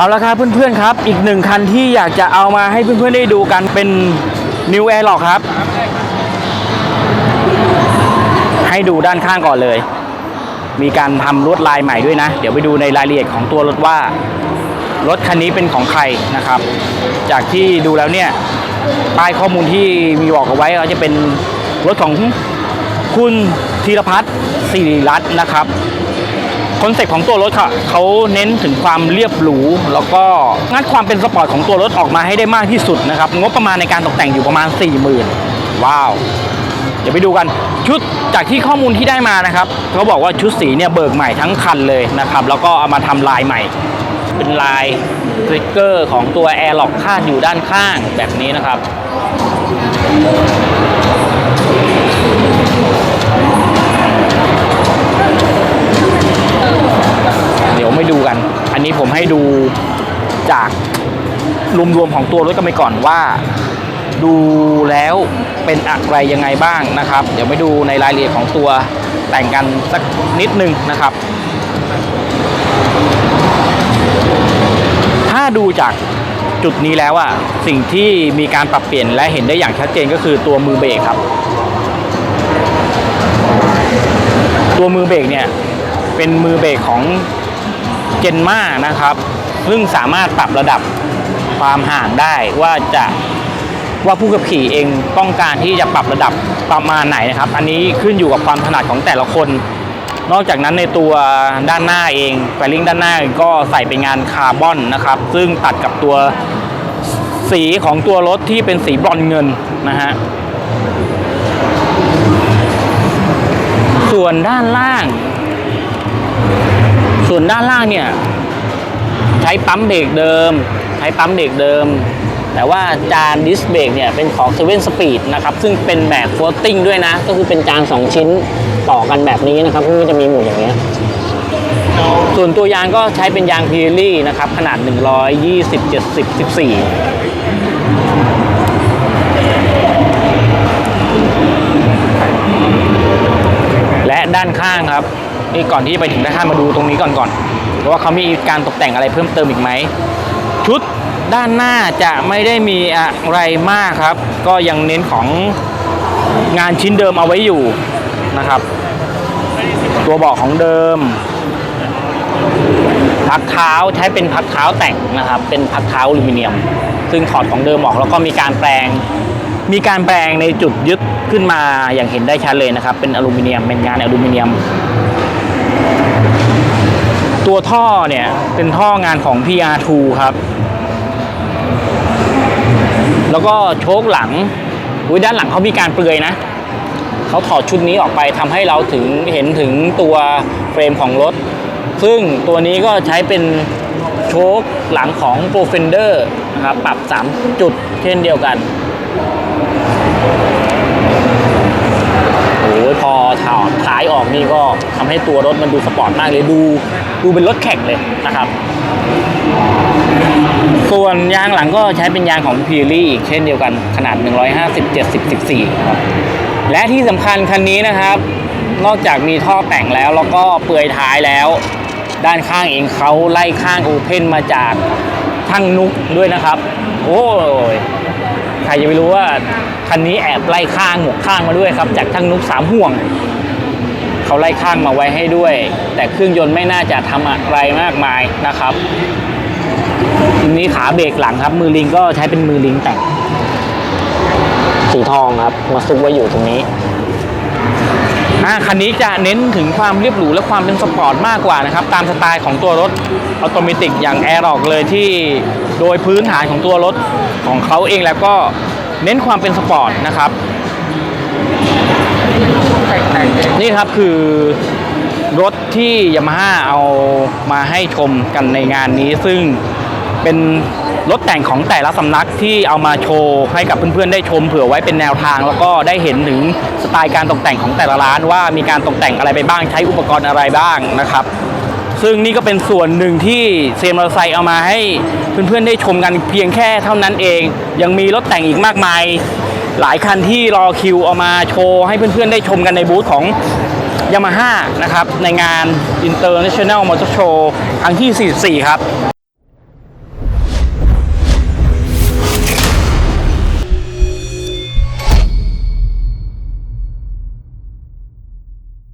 เอาละครับเพื่อนๆครับ อีกหนึ่งคันที่อยากจะเอามาให้เพื่อนๆได้ดูกันเป็น New Air Lock ครับ ให้ดูด้านข้างก่อนเลย มีการทำลวดลายใหม่ด้วยนะ เดี๋ยวไปดูในรายละเอียดของตัวรถว่ารถคันนี้เป็นของใครนะครับ จากที่ดูแล้วเนี่ยป้ายข้อมูลที่มีบอกเอาไว้ก็จะเป็นรถของคุณธีรพัฒน์สิริรัตน์นะครับ คอนเซ็ปต์ของตัวรถค่ะเขาเน้นถึงความเรียบหรู แล้วก็งัดความเป็นสปอร์ตของตัวรถออกมาให้ได้มากที่สุดนะครับ งบประมาณในการตกแต่งอยู่ประมาณ 40,000 ว้าว เดี๋ยวไปดูกันชุดจากที่ข้อมูลที่ได้มานะครับเขาบอกว่าชุดสีเนี่ยเบิกใหม่ทั้งคันเลยนะครับ แล้วก็เอามาทำลายใหม่ เป็นลายสติกเกอร์ของตัว Air Lock คาดอยู่ด้านข้างแบบนี้นะครับ รวมๆของตัวรถกันไปก่อนว่า ดูแล้วเป็นอะไรยังไงบ้างนะครับ เดี๋ยวไปดูในรายละเอียดของตัวแต่งกันสักนิดนึงนะครับ ถ้าดูจากจุดนี้แล้วอะสิ่งที่มีการปรับเปลี่ยนและเห็นได้อย่างชัดเจนก็คือตัวมือเบรกครับ ตัวมือเบรกเนี่ยเป็นมือเบรกของเจนมานะครับ ซึ่งสามารถปรับระดับ ความห่างได้ว่าจะว่าผู้ขับขี่เองต้องการที่จะปรับระดับประมาณไหนนะครับ อันนี้ขึ้นอยู่กับความถนัดของแต่ละคน นอกจากนั้นในตัวด้านหน้าเองแฟลิงด้านหน้าก็ใส่เป็นงานคาร์บอนนะครับ ซึ่งตัดกับตัวสีของตัวรถที่เป็นสีบรอนเงินนะฮะส่วนด้านล่าง ส่วนด้านล่างเนี่ย ใช้ปั๊มเบรกเดิม ใช้ปั๊มเบรกเดิม แต่ว่าจานดิสเบรกเนี่ยเป็นของ7 Speed นะครับ ซึ่งเป็นแบบโฟลติ้งด้วยนะ ก็คือเป็นจาน 2 ชิ้นต่อกันแบบนี้นะครับก็จะมีหมุนอย่างเงี้ยส่วนตัวยางก็ใช้เป็นยางพีรี่นะครับ ขนาด 120 70 14 และด้านข้างครับ นี่ก่อนที่ไปถึงด้านข้างมาดูตรงนี้ก่อนก่อนว่าเขามีการตกแต่งอะไรเพิ่มเติมอีกไหม ชุดด้านหน้าจะไม่ได้มีอะไรมากครับ ก็ยังเน้นของงานชิ้นเดิมเอาไว้อยู่นะครับ ตัวเบาะของเดิม พักเท้าใช้เป็นพักเท้าแต่งนะครับ เป็นพักเท้าอลูมิเนียม ซึ่งถอดของเดิมออกแล้วก็มีการแปลง มีการแปลงในจุดยึดขึ้นมาอย่างเห็นได้ชัดเลยนะครับ เป็นอลูมิเนียมเป็นงานอลูมิเนียม ตัวท่อเนี่ย เป็นท่องานของ PR2 ครับ แล้วก็โชคหลังอุ้ยด้านหลังเขามีการเปลือยนะ เขาถอดชุดนี้ออกไปทำให้เราถึงเห็นถึงตัวเฟรมของรถ ซึ่งตัวนี้ก็ใช้เป็นโชคหลังของ p r o f e n d e r นะครับ ปรับ 3 จุดเช่นเดียวกันโอ้ยพอถอดท้ายออกนี่ก็ทำให้ตัวรถมันดูสปอร์ตมากเลยดู ดูเป็นรถแข่งเลยนะครับ ส่วนยางหลังก็ใช้เป็นยางของ p ีรี่อีกเช่นเดียวกันขนาด 150 70 14ครับและที่สำคัญคันนี้นะครับ นอกจากมีท่อแต่งแล้วแล้วก็เปลือยท้ายแล้ว ด้านข้างเองเขาไล่ข้างโอเพนมาจากช่างนุกด้วยนะครับ โอ้ยใครจะไม่รู้ว่าคันนี้แอบไล่ข้างหมวกข้างมาด้วยครับ จากช่างนุกสามห่วง เขาไล่ข้างมาไว้ให้ด้วย แต่เครื่องยนต์ไม่น่าจะทำอะไรมากมายนะครับทีนี้ขาเบรกหลังครับ มือลิงก็ใช้เป็นมือลิงแต่งสีทองครับ มาซุกไว้อยู่ตรงนี้อ่าคันนี้จะเน้นถึงความเรียบหรูและความเป็นสปอร์ตมากกว่านะครับ ตามสไตล์ของตัวรถออโตเมติกอย่าง a i r o c เลยที่โดยพื้นฐานของตัวรถของเขาเองแล้วก็เน้นความเป็นสปอร์ตนะครับ นี่ครับคือรถที่ยามาฮ่าเอามาให้ชมกันในงานนี้ซึ่งเป็นรถแต่งของแต่ละสำนักที่เอามาโชว์ให้กับเพื่อนๆได้ชมเผื่อไว้เป็นแนวทาง แล้วก็ได้เห็นถึงสไตล์การตกแต่งของแต่ละร้านว่ามีการตกแต่งอะไรไปบ้างใช้อุปกรณ์อะไรบ้างนะครับ ซึ่งนี่ก็เป็นส่วนหนึ่งที่เซมมอเตอร์ไซค์เอามาให้เพื่อนๆได้ชมกันเพียงแค่เท่านั้นเอง ยังมีรถแต่งอีกมากมาย หลายคันที่รอคิวเอามาโชว์ให้เพื่อนๆได้ชมกันในบูธของยามาฮ่านะครับ ในงาน International Motor Show ครั้งที่ 44 ครับ